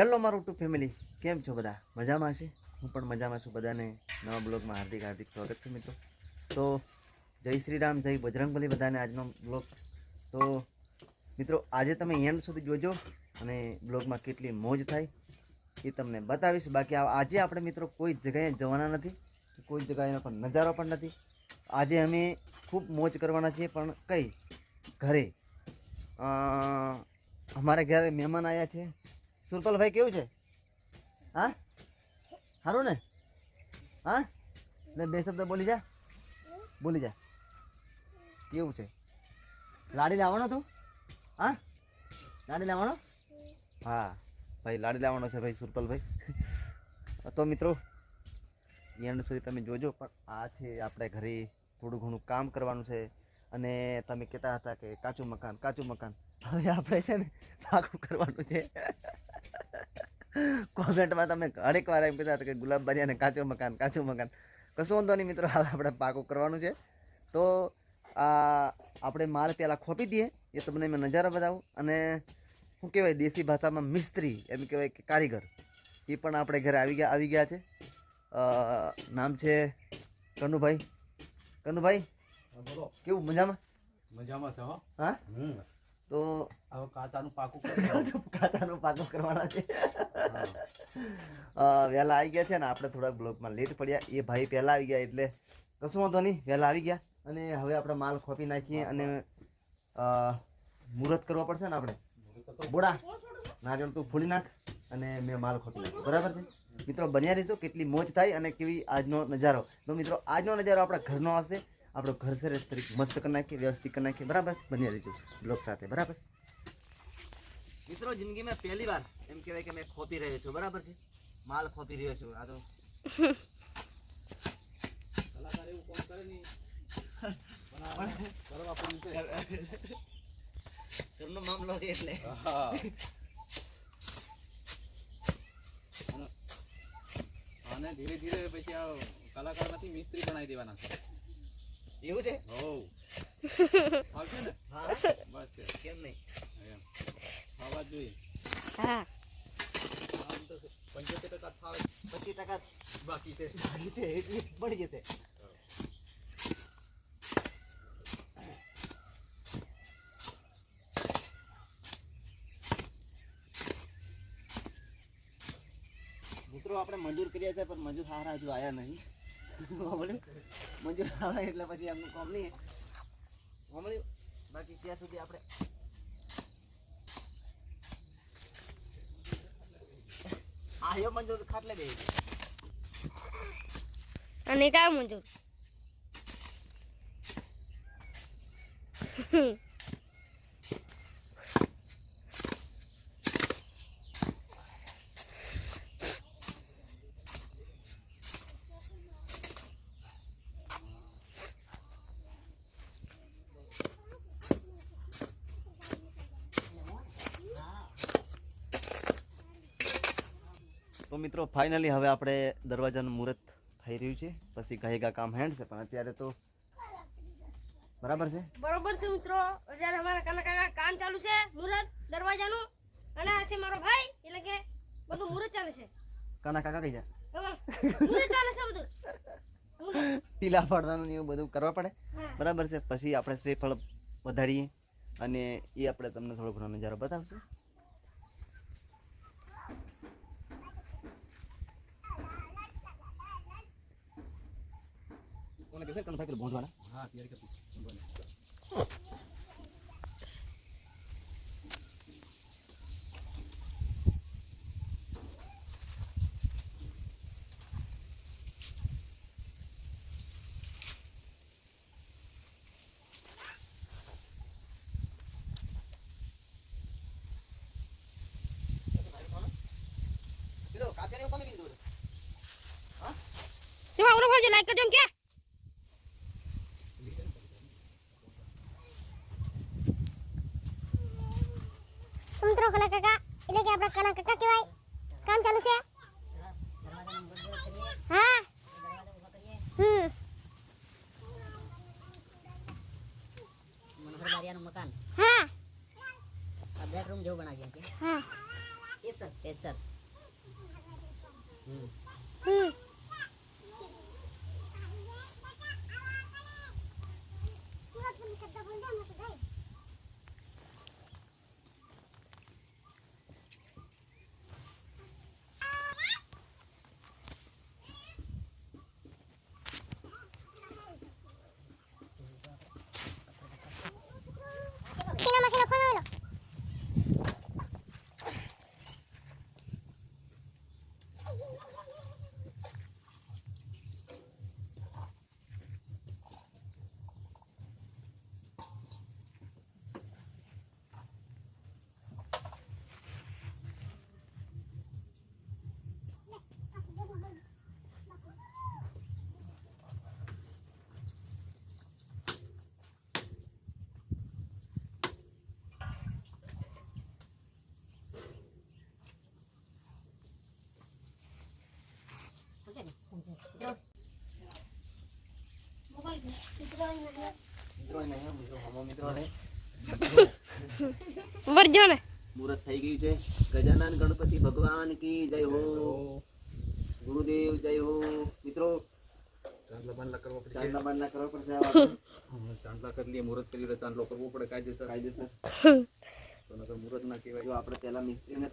Hello મારું two family, કેમ છો બધા? મજામાં છે? હું પણ મજામાં છું બધાને. નવા બ્લોગમાં હાર્દિક હાર્દિક સ્વાગત છે મિત્રો. તો જય શ્રી રામ, જય બજરંગબલી બધાને આજનો બ્લોગ. તો મિત્રો, આજે તમે એન્ડ સુધી જોજો અને બ્લોગમાં કેટલી મોજ થાય એ તમને બતાવીશ. બાકી આજે આપણે મિત્રો કોઈ જગ્યાએ જવાના નથી કોઈ જગ્યાએનો પણ નજારો પણ નથી. આજે અમે ખૂબ મોજ કરવાના છીએ, પણ કઈ? ઘરે. અમારા ઘરે મહેમાન આવ્યા છે. સુરપાલભાઈ કેવું છે? હા? સારું ને? હા? ને બે શબ્દ બોલી જા. બોલી જા. કેવું છે? લાડી લાવવાનો તું? હા? લાડી લાવવાનો? હા. ભાઈ, લાડી લાવવાનો છે ભાઈ સુરપાલભાઈ. તો મિત્રો એન્ડ સુધી તમે જોજો, પણ આ છે આપણે ઘરે થોડું ઘણું કામ કરવાનું છે. અને તમે કહેતા હતા કે કાચું મકાન કાચું મકાન. હવે આપણે છે ને, પાકું કરવાનું છે. કોમેન્ટમાં તમે હરેક વાર એમ કહેતા હતા કે ગુલાબબારી અને કાચું મકાન કાચું મકાન. કશું વાંધો નહીં મિત્રો હવે આપણે પાકું કરવાનું છે. તો આ આપણે માલ પહેલાં ખોપી દઈએ એ તમને મેં નજારા બતાવું. અને શું કહેવાય દેશી ભાષામાં મિસ્ત્રી એમ કહેવાય કે કારીગર. એ પણ આપણે ઘરે આવી ગયા આવી ગયા છે. નામ છે કનુભાઈ. કનુભાઈ બોલો. કેવું મજામાં? મજામાં છે હો. તો હવે કાચાનું પાકું કરી કાચાનું પાકું કરવાના છે. વહેલા આવી ગયા છે ને આપણે થોડાક બ્લોકમાં લેટ પડ્યા. એ ભાઈ પહેલાં આવી ગયા એટલે કશું વાંધો નહીં વહેલા આવી ગયા. અને હવે આપણે માલ ખોપી નાખીએ અને મુહૂર્ત કરવો પડશે ને આપણે. બોડા. નારિયેળ તું ફૂલી નાખ અને મેં માલ ખોપી નાખ્યો બરાબર છે? મિત્રો બન્યા રહીશું. કેટલી મોજ થાય અને કેવી આજનો નજારો. તો મિત્રો આજનો નજારો આપણા ઘરનો આવશે આપણો ઘર સરસ તરીકે મસ્ત કરી નાખીએ, વ્યવસ્થિત કરી નાખીએ. બરાબર? બની રહીશું બ્લોગ સાથે, બરાબર? મિત્રો, જિંદગીમાં પહેલી વાર એમ કહેવાય કે મેં ખોપી રહ્યો છું, બરાબર છે? માલ ખોપી રહ્યો છું, આ તો. કલાકાર એવું કોણ કરે નહીં? ઘરનો મામલો છે એટલે. અને- ધીરે ધીરે પછી આ કલાકારમાંથી મિસ્ત્રી બનાવી દેવાના છે. એવું છે? હો આવશે ને? હા. બસ કેમ નહીં? ખાવા જોઈએ. હા. પંચોતેર ટકા ફાવે પચીસ ટકા બાકી છે. બાકી છે એટલી પડી જશે. મિત્રો આપણે મંજૂર કર્યા છે પણ મંજૂર સારા હજુ આવ્યા નહીં. મજૂર આવે એટલે પછી એમનું કામ નહીં. હમણાં બાકી ત્યાં સુધી આપણે આયો મંજૂર, ખાટલે બે અને કામ મજૂર તો મિત્રો ફાઇનલી હવે આપણે દરવાજાનું મુહૂર્ત થઈ રહ્યું છે. પછી ગાયગા કામ હેન્ડ છે પણ અત્યારે તો બરાબર છે? બરાબર છે મિત્રો. અત્યારે અમારા કાના કાકા કામ ચાલુ છે મુહૂર્ત દરવાજાનું. અને આ છે મારો ભાઈ એટલે કે બધું મુહૂર્ત ચાલે છે. કાના કાકા કઈ જા હવે મુહૂર્ત ચાલે છે બધું. પીલા પાડવાનું ને એવું બધું કરવા પડે. બરાબર છે. પછી આપણે શ્રીફળ વધારીએ અને એ આપણે તમને થોડો ઘણો નજારો બતાવશું. કોને કહેશે કનભાઈ પેલું ભોંજવાના હા તૈયારી કરતી કાચા એવું કીધું હા સીમા ઉરો ફરજો લાઈક કરજો કે สัตว์ વરજો ને મુહૂર્ત થઈ ગયું છે. ગજાનન ગણપતિ ભગવાન કી જય હો. ગુરુદેવ જય હો. મિત્રો ચાંદલા કરવો પડશે ચાંદલા બાંદલા કરવો પડશે ચાંદલા કરી લઈએ મુહૂર્ત કરી ચાંદલો કરવો પડે કાયદેસર. કાયદેસર. તો નકર મુહૂર્ત ના કહેવાય. જો આપણે પહેલા મિસ્ત્રીને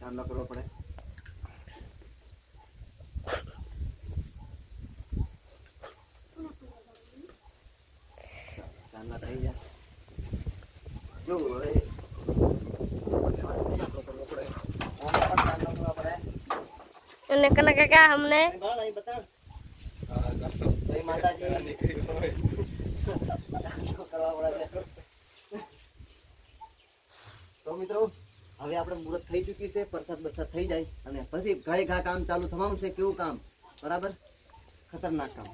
ચાંદલા કરવો પડે. ચાંદલા થઈ જાય જો હવે અને કનક કાકા અમને. તો મિત્રો હવે આપણે મુહૂર્ત થઈ ચૂકી છે પરસાદ બરસાદ થઈ જાય અને પછી ઘાય ઘા કામ ચાલુ થવાનું છે કેવું કામ? બરાબર? ખતરનાક કામ.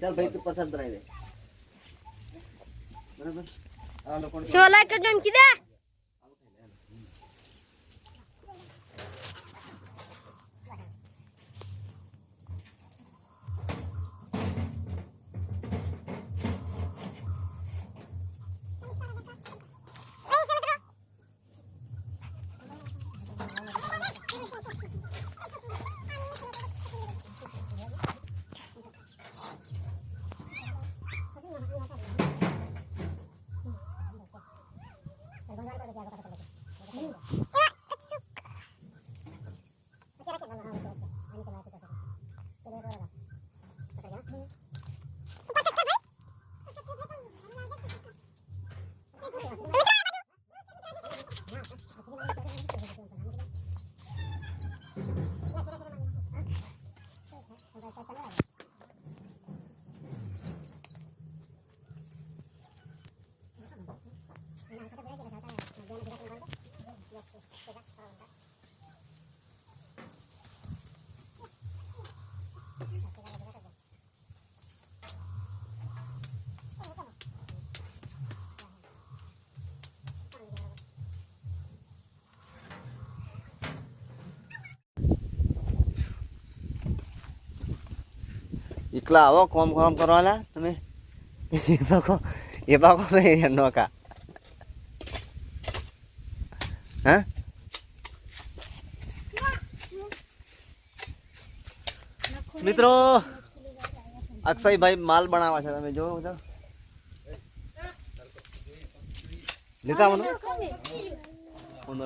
ચાલ ભાઈ તું પ્રસાદ બનાવી દે. બરાબર? આ લોકોને શિવાલય કરજો કીધા? એકલા આવો કોમ કોમ કરવાના તમે? એ પાકો એ પાકો નોકા હા? મિત્રો અક્ષયભાઈ માલ બનાવવા છે તમે જોવો છો. લેતા આવવાનું ઊંધો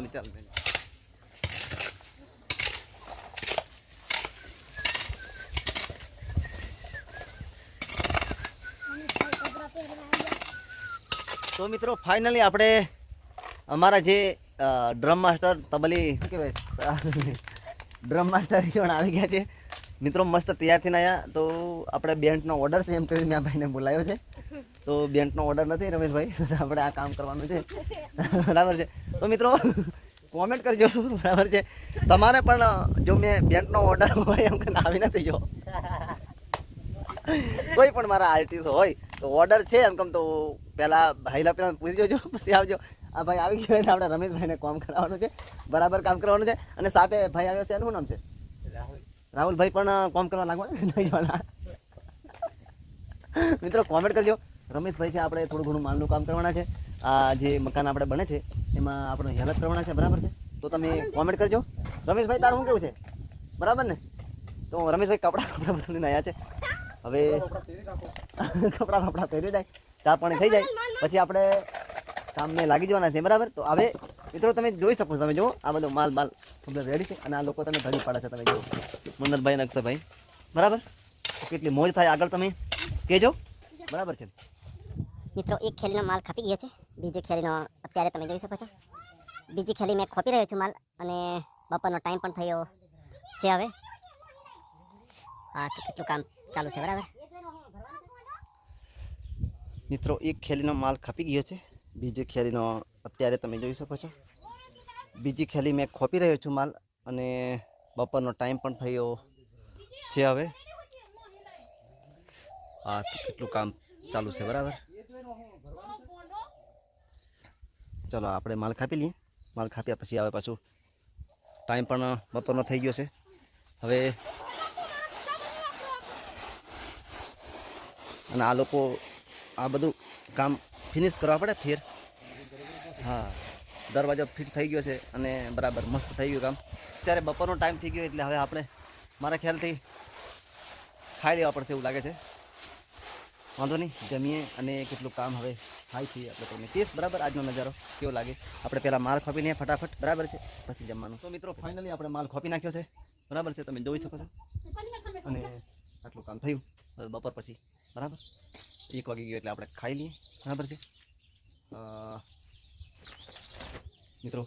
તો મિત્રો ફાઇનલી આપણે અમારા જે ડ્રમ માસ્ટર તબલી, શું કહેવાય? ડ્રમ માસ્ટર પણ આવી ગયા છે. મિત્રો, મસ્ત તૈયાર થઈને આવ્યા તો આપણે બેન્ટનો ઓર્ડર છે એમ કરીને મેં ભાઈને બોલાવ્યો છે. તો બેન્ટનો ઓર્ડર નથી, રમેશભાઈ. આપણે આ કામ કરવાનું છે. બરાબર છે? તો મિત્રો કોમેન્ટ કરજો. બરાબર છે? તમારે પણ, જો મેં બેન્ટનો ઓર્ડર હોય એમ કરીને આવી નથી જો કોઈ પણ મારા આર્ટિસ્ટ હોય, તો ઓર્ડર છે એમ કમ તો પહેલા ભાઈલા પહેલાં પૂછી જોજો પછી આવજો. આ ભાઈ આવી ગયો આપણે રમેશભાઈને કામ કરાવવાનું છે બરાબર કામ કરવાનું છે અને સાથે ભાઈ આવ્યો છે એનું નામ છે? રાહુલભાઈ પણ કામ કરવા લાગવા નહીં જવાના. મિત્રો કોમેન્ટ કરજો. રમેશભાઈ છે આપણે થોડું ઘણું માલનું કામ કરવાના છે. આ જે મકાન આપણે બને છે એમાં આપણે હેલ્પ કરવાના છે બરાબર છે? તો તમે કોમેન્ટ કરજો. રમેશભાઈ તારું શું કેવું છે? બરાબર ને? તો રમેશભાઈ કપડાં કપડાં બદલીને આવ્યા છે. હવે કપડાં કપડાં પહેરી જાય. ચા પાણી થઈ જાય. પછી આપણે કામને લાગી જવાના છે, બરાબર? તો હવે મિત્રો તમે જોઈ શકો છો, તમે જુઓ, આ બધો માલ માલ બધો રેડી છે અને આ લોકો તમે ઘડી પાડે છે, તમે જુઓ. મન્નતભાઈ અને અક્ષરભાઈ બરાબર? કેટલી મોજ થાય આગળ તમે. કહેજો બરાબર છે. મિત્રો, એક ખેલીનો માલ ખપી ગયો છે. બીજી ખેલીનો અત્યારે તમે જોઈ શકો છો. બીજી ખેલી મેં ખોપી રહ્યો છું માલ અને બપોરનો ટાઈમ પણ થયો છે હવે. હા કેટલું કામ ચાલુ છે, બરાબર? મિત્રો, એક ખેલીનો માલ ખપી ગયો છે. બીજી ખેલીનો અત્યારે તમે જોઈ શકો છો. બીજી ખેલી મેં ખોપી રહ્યો છું માલ અને બપોરનો ટાઈમ પણ થયો છે હવે. હા કેટલું કામ ચાલુ છે, બરાબર? ચલો, આપણે માલ ખાપી લઈએ. માલ ખાપ્યા પછી આવે પાછું ટાઈમ પણ બપોરનો થઈ ગયો છે. હવે અને આ લોકો આ બધું કામ ફિનિશ કરવા પડે ફેર. હા, દરવાજો ફિટ થઈ ગયો છે અને બરાબર મસ્ત થઈ ગયું કામ. અત્યારે બપોરનો ટાઈમ થઈ ગયો એટલે હવે આપણે, મારા ખ્યાલથી ખાઈ લેવા પડશે એવું લાગે છે. વાંધો નહીં, જમીએ અને કેટલું કામ હવે થાય છે આપણે તમને કેસ બરાબર આજનો નજારો કેવો લાગે? આપણે પહેલાં માલ ખોપી લઈએ ફટાફટ, બરાબર છે? પછી જમવાનું. તો મિત્રો ફાઇનલી આપણે માલ ખોપી નાખ્યો છે. બરાબર છે? તમે જોઈ શકો છો. અને આટલું કામ થયું. બપોર પછી. બરાબર? એક વાગી ગયો એટલે આપણે ખાઈ લઈએ. બરાબર છે? મિત્રો,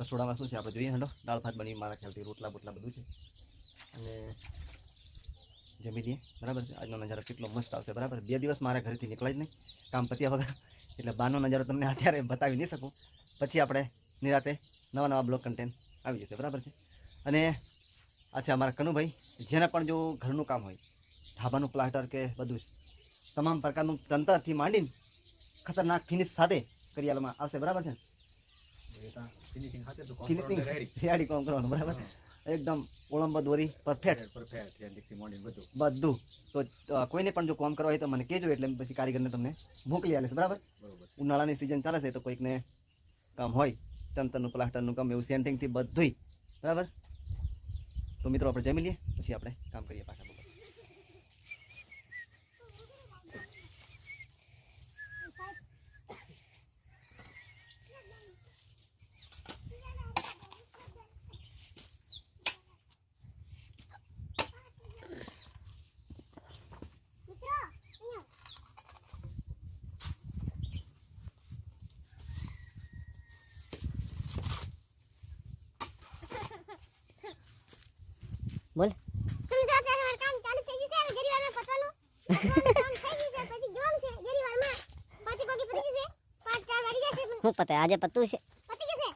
રસોડામાં શું છે? આપણે જોઈએ હંડો. દાળ, ભાત બની મારા ખ્યાલથી રોટલા, બોટલા બધું છે. અને જમી લઈએ. બરાબર છે? આજનો નજારો કેટલો મસ્ત આવશે. બરાબર બે દિવસ મારા ઘરેથી નીકળાય જ નહીં. કામ પત્યા વગર. એટલે બહારનો નજારો તમને અત્યારે બતાવી નહીં શકું. પછી આપણે નિરાતે નવા નવા બ્લોગ કન્ટેન્ટ આવી જશે. બરાબર છે? અને આ છે અમારા કનુભાઈ. જેના પણ જો ઘરનું કામ હોય, ધાબાનું પ્લાસ્ટર કે બધું જ. તમામ પ્રકારનું તંત્રથી માંડીને ખતરનાક ફિનિશ સાથે કરિયાલામાં આવશે. બરાબર છે? ફિનિશિંગ રેડી કામ કરવાનું? બરાબર એકદમ ઓળંબ દોરી પરફેક્ટ બધું. બધું. તો કોઈને પણ જો કામ કરવા હોય તો મને કહેજો એટલે પછી કારીગરને તમને મોકલી આલીશ. બરાબર? ઉનાળાની સિઝન ચાલે છે તો કોઈકને કામ હોય ચંતરનું પ્લાસ્ટરનું કામ એવું સેન્ટિંગથી બધુંય. બરાબર? તો મિત્રો આપણે જમી લઈએ પછી આપણે કામ કરીએ પાછા બપોરે. બોલ તમે તો અત્યારે મારું કામ ચાલુ થઈ ગયું છે હવે જરી વારમાં પતવાનું કામ થઈ ગયું છે પછી જોવાનું છે જરી વારમાં પાંચેક વાગે પતી જશે પાંચ ચાર વાગી જશે પણ શું પતે આજે પતું છે પતી જશે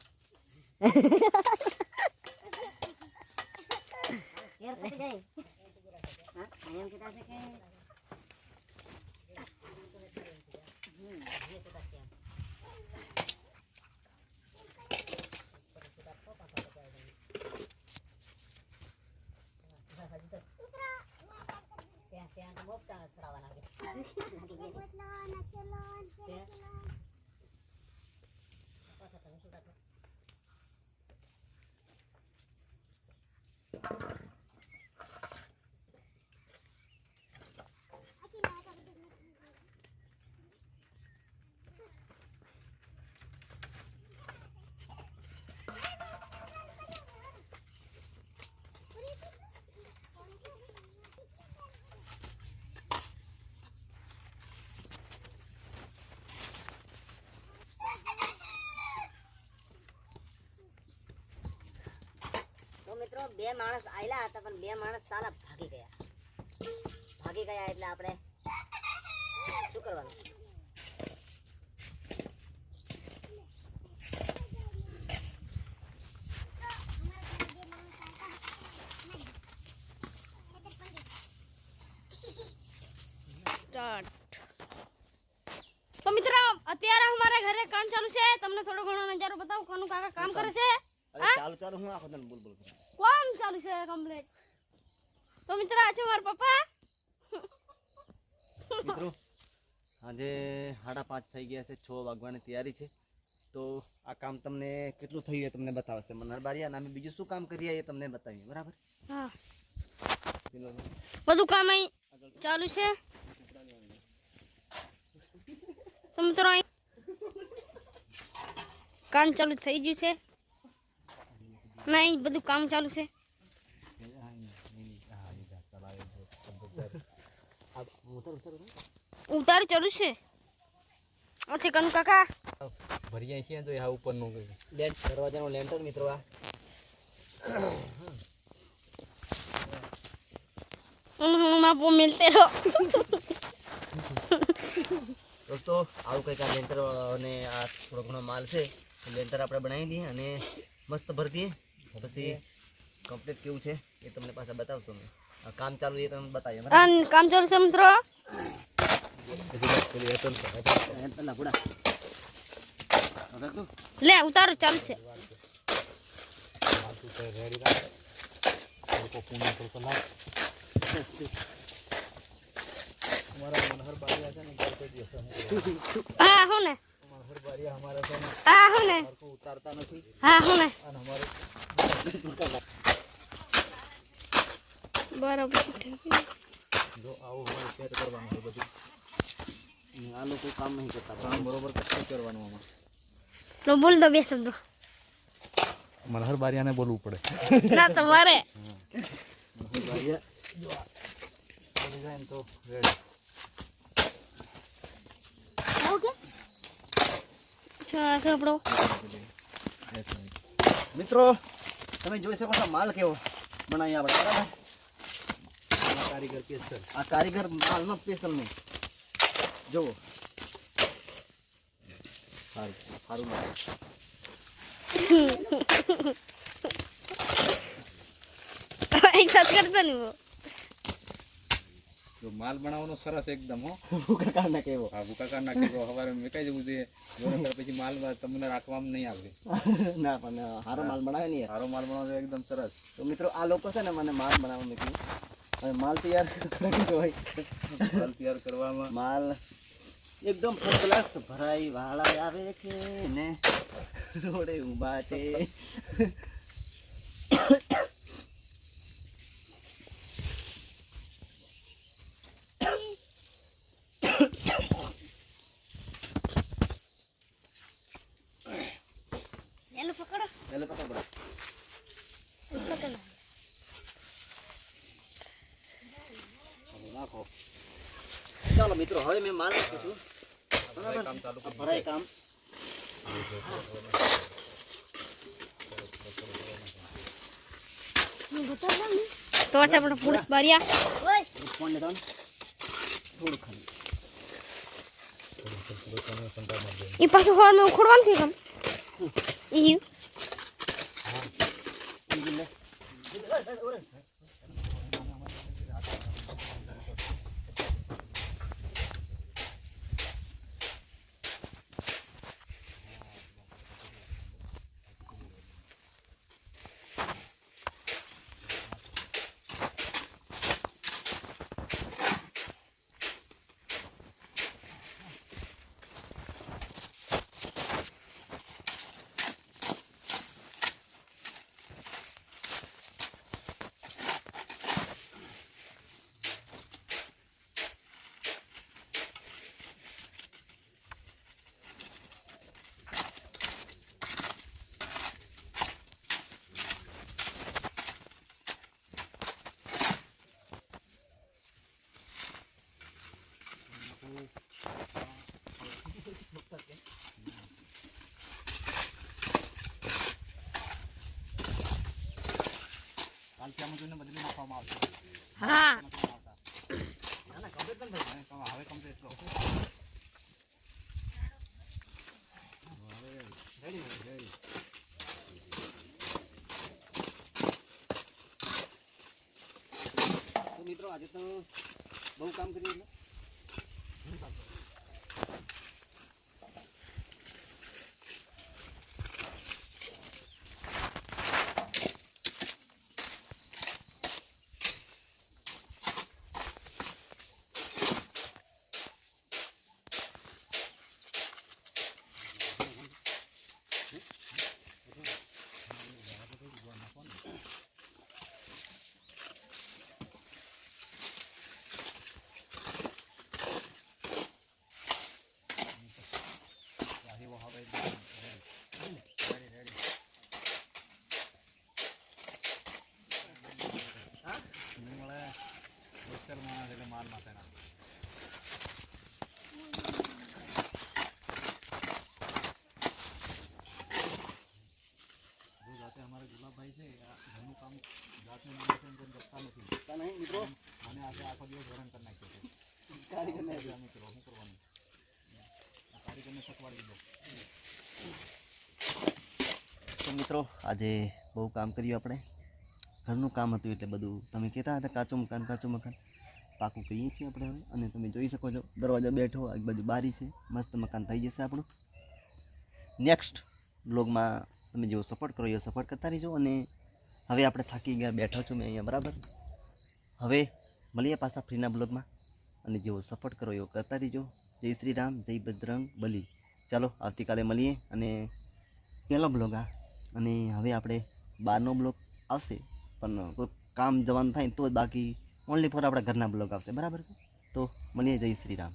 તો મિત્રો બે માણસ આયલા હતા પણ બે માણસ સાલા ભાગી ગયા. ભાગી ગયા એટલે આપણે શું કરવાનું? તો મિત્રો અત્યારે અમારા ઘરે કામ ચાલુ છે. તમને થોડો ઘણો નજારો બતાવું. કોનું કાકા કામ કરે છે? ચાલુ ચાલુ હું આખો તને બોલ બોલ કરું. કોમ ચાલુ છે કમ્પ્લીટ તો મિત્રો આ છે મારા પપ્પા મિત્રો આજે સાડા પાંચ થઈ ગયા છે છ વાગવાની તૈયારી છે. તો આ કામ તમને કેટલું થયું એ તમને બતાવશે. મનહર બારિયા અને અમે બીજું શું કામ કરીએ એ તમને બતાવીએ બરાબર? હા. બધું કામ અહીં ચાલુ છે. તો મિત્રો અહીં કામ ચાલુ થઈ ગયું છે. ના અહીં બધું કામ ચાલુ છે. ઉતાર ચડું છે. અચ્છા છે કનુ કાકા. ભરીએ છે તો આ ઉપરનું દરવાજાનો લેન્ટર મિત્રો આ. હું માપો મિલતે રહો દોસ્તો આવું કંઈક આ લેન્ટર અને આ થોડો ઘણો માલ છે. લેન્ટર આપણે બનાવી દઈએ અને મસ્ત ભરી દઈએ. પછી કમ્પ્લીટ કેવું છે એ તમને પાછા બતાવશો અમે. આ કામ ચાલુ એ તમને બતાવીએ બરાબર? આ કામ ચાલુ છે મિત્રો? પેલા ઘોડા હવે તું લે ઉતારો ચાલુ છે. હા હું ને? હા હું ને? ઉતારતા નથી. હા હું ને? અને અમારે બરાબર જો આવું હોય સેટ કરવાનું છે બધું. આ લોકો કામ નહીં કરતા. કામ બરોબર કશું કરવાનું આમાં? લો બોલ દો બે શબ્દો. મનહર બારિયાને બોલવું પડે. ના તમારે તો સાંભળો મિત્રો તમે જોઈ શકો છો માલ કેવો બનાવી આપણે બરાબર? આ કારીગર કે આ કારીગર માલનો સ્પેશિયલ નહીં. જુઓ. સારું સારું લાગે એક સાથ જો માલ બનાવવાનો સરસ એકદમ હો. ભૂકાકાર ના કેવો. આ ભૂકાકાર ના કેવો. સવારે મેકાઈ જવું જોઈએ. બરોબર પછી માલ તમને રાખવામાં નહીં આવે. ના પણ સારો માલ બનાવે નહીં સારો માલ બનાવવો એકદમ સરસ. તો મિત્રો આ લોકો છે ને મને માલ બનાવવા મૂક્યું હવે માલ તૈયાર હોય. માલ તૈયાર કરવામાં. માલ એકદમ ફર્સ્ટ ક્લાસ ભરાઈ વાળા આવે છે ને. રોડે ઊભા છે એનો પકડો એટલે પકડ બરાબર. પકડો નાખો ચાલો મિત્રો હવે મેં માલ નાખ્યું છું બરાબર કામ ચાલુ આ ભરાઈ કામ તો છે આપણો પુરુષ ખાલી એ પાછું હોર મેં ઉખડવાનું થયું કેમ ઈ આમાં જોઈને બદલી નાખવામાં આવશે. હા. હવે કમ્પ્લીટ કરો. તો મિત્રો આજે તો બહુ કામ કર્યું મિત્રો. અને આજે આખો દિવસ હેરાન કરી નાખ્યો છે. કારીગરને અમે શું કરવાનું? કારીગરને શીખવાડી દીધો મિત્રો, આજે બહુ કામ કર્યું આપણે. ઘરનું કામ હતું એટલે બધું. તમે કહેતા હતા કાચું મકાન કાચું મકાન. પાકું કહીએ છીએ આપણે હવે. અને તમે જોઈ શકો છો, દરવાજા બેઠો આજુબાજુ બારી છે. મસ્ત મકાન થઈ જશે આપણું. નેક્સ્ટ બ્લોગમાં તમે જેવો સપોર્ટ કરો એવો સપોર્ટ કરતા રહીજો. અને હવે આપણે થાકી ગયા, બેઠો છું મેં અહીંયા, બરાબર? હવે મળીએ પાછા ફ્રીના બ્લોગમાં. અને જેવો સપોર્ટ કરો એવો કરતા રહીજો. જય શ્રી રામ, જય બજરંગ બલી. ચાલો, આવતીકાલે મળીએ અને પહેલો બ્લોગ આ. અને હવે આપણે બહારનો બ્લોગ આવશે. પણ કોઈ કામ જવાનું થાય તો જ બાકી ઓનલી ફોર આપણા ઘરના બ્લોગ આવશે. બરાબર છે? તો મળીએ, જય શ્રી રામ.